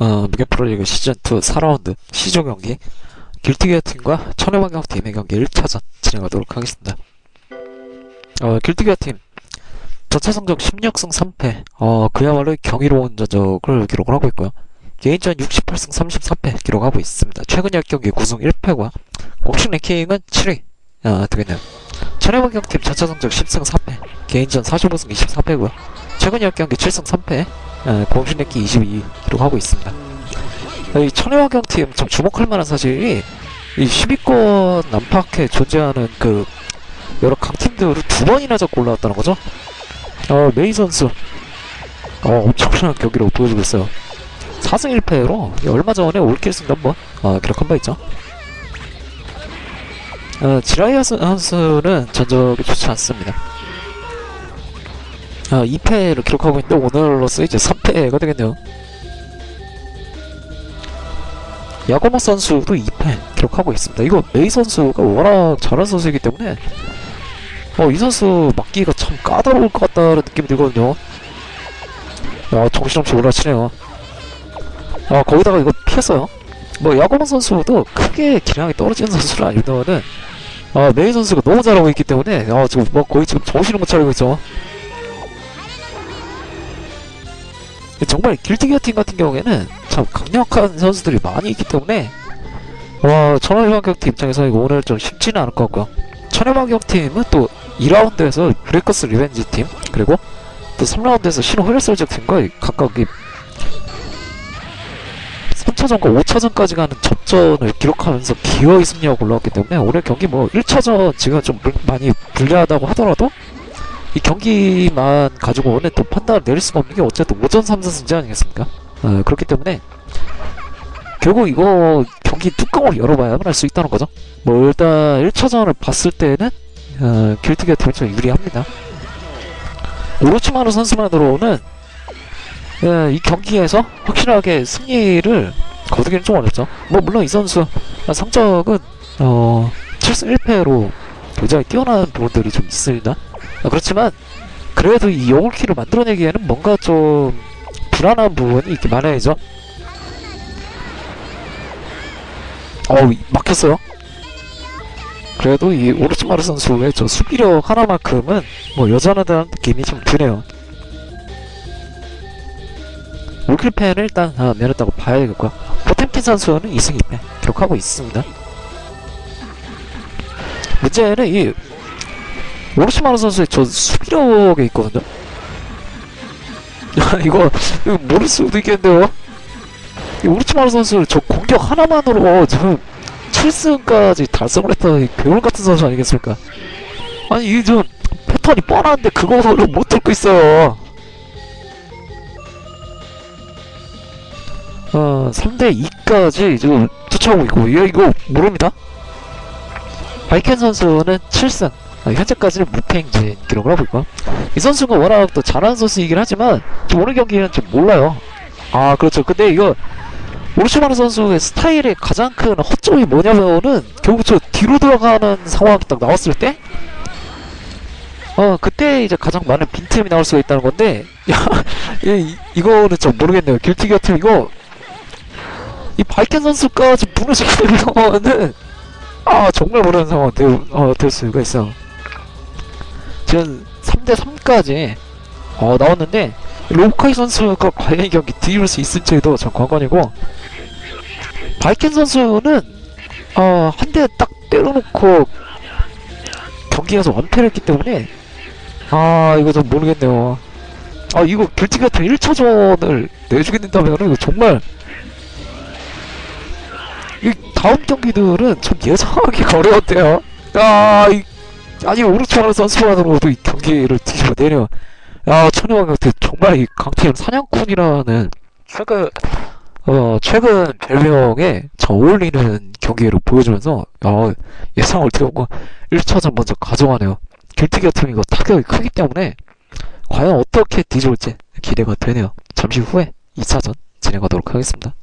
어, 무限프로리그 시즌2 4라운드 시조 경기 길티기어 팀과 천해방경 팀의 경기 1차전 진행하도록 하겠습니다. 어, 길티기어 팀 전체 성적 16승 3패 어, 그야말로 경이로운 전적을 기록을 하고 있고요. 개인전 68승 33패 기록하고 있습니다. 최근 10경기 9승 1패와 공식 랭킹은 7위 어, 되겠네요. 천해방경 팀 전체 성적 10승 4패 개인전 45승 24패고요. 최근 10경기 7승 3패 어, 공식 랭킹 22위 기록하고 있습니다. 이 천혜화경 팀좀 주목할 만한 사실이 이 10위권 난파크에 존재하는 그 여러 강팀들을 두 번이나 잡고 올라왔다는 거죠. 어, 메이 선수 어, 엄청난 경기를 보여주고 있어요. 4승 1패로 얼마 전에 올킬 승도 한번 어, 기록한 바 있죠. 어, 지라이아 선수는 전적이 좋지 않습니다. 어, 2패를 기록하고 있는데 오늘로서 이제 3패가 되겠네요. 야고모 선수도 2패 기록하고 있습니다. 이거 메이 선수가 워낙 잘하는 선수이기 때문에 어, 이 선수 막기가 참 까다로울 것 같다는 느낌이 들거든요. 야, 정신없이 올라치네요. 아, 거기다가 이거 피했어요. 뭐, 야고모 선수도 크게 기량이 떨어지는 선수는 아니면은, 아, 메이 선수가 너무 잘하고 있기 때문에, 아, 지금 뭐 거의 지금 정신을 못 차리고 있죠. 정말 길티기어 팀 같은 경우에는 참 강력한 선수들이 많이 있기 때문에 와 천하일반격 팀 입장에서 이거 오늘 좀 쉽지는 않을 것 같고요. 천하일반격 팀은 또 2라운드에서 브레이커스 리벤지 팀 그리고 또 3라운드에서 신호 호열설적 팀과 각각 이 3차전과 5차전까지 가는 접전을 기록하면서 기어이 승리하고 올라왔기 때문에 오늘 경기 뭐 1차전 지금 좀 불- 많이 불리하다고 하더라도 이 경기만 가지고 오늘 또 판단을 내릴 수가 없는 게 어쨌든 오전 3선 승제 아니겠습니까? 어, 그렇기 때문에 결국 이거 경기 뚜껑을 열어봐야만 할수 있다는 거죠. 뭐 일단 1차전을 봤을 때는 어, 팀이 좀 유리합니다. 오로치마루 선수만으로는 예, 이 경기에서 확실하게 승리를 거두기는 좀 어렵죠. 뭐 물론 이 선수 성적은 어, 7승 1패로 굉장히 뛰어난 부분들이 좀 있습니다. 아, 그렇지만 그래도 이 영울키를 만들어내기에는 뭔가 좀 불안한 부분이 있긴 많아야죠. 어우 이- 막혔어요. 그래도 이 오르츠마르 선수의 저 수비력 하나만큼은 뭐 여전하다는 느낌이 좀 드네요. 올킬팬을 일단 아, 면했다고 봐야 되겠고요. 포템킨 선수는 2승 2패 기록하고 있습니다. 문제는 이 오르시마르 선수의 저 수비력에 있거든요. 야, 이거, 이거 모를 수도 있겠는데요? 이 오르치마르 선수 저 공격 하나만으로 지금 7승까지 달성을 했던 이 괴물 같은 선수 아니겠습니까? 아니, 이게 좀 패턴이 뻔한데 그거를 못 듣고 있어요. 어, 3대 2까지 지금 쫓아오고 있고, 이거, 이거 모릅니다. 바이켄 선수는 7승. 아, 현재까지는 무패 행진 기록을 하고 있고. 이 선수가 워낙 또 잘하는 선수이긴 하지만 좀 오늘 경기는 좀 몰라요. 아 그렇죠. 근데 이거 오르시마르 선수의 스타일의 가장 큰 허점이 뭐냐면은 결국 저 뒤로 들어가는 상황이 딱 나왔을 때? 어, 그때 이제 가장 많은 빈틈이 나올 수가 있다는 건데, 야, 이, 이거는 좀 모르겠네요. 길티 같은 이거, 이 바이켄 선수까지 무너지게 되면은, 아, 정말 모르는 상황 될, 어, 될 수가 있어. 지금 3대3까지 어, 나왔는데 로카이 선수가 과연 이 경기 뒤집을 수 있을지도 전 관건이고 바이켄 선수는 어, 한 대 딱 때려놓고 경기에서 완패를 했기 때문에 아 이거 좀 모르겠네요. 아 이거 길티 같은 1차전을 내주게 된다면 이거 정말 이 다음 경기들은 좀 예상하기가 어려웠대요. 아 이, 아니 오르치마르 선수만으로도 이 경기를 뒤집어 내려. 야 천혜왕 같은 정말 이 강팀 사냥꾼이라는 최근 어 최근 별명에 저 어울리는 경기를 보여주면서 야 예상을 뛰어고 1차전 먼저 가져가네요. 길티기어 팀 이거 타격이 크기 때문에 과연 어떻게 뒤집을지 기대가 되네요. 잠시 후에 2차전 진행하도록 하겠습니다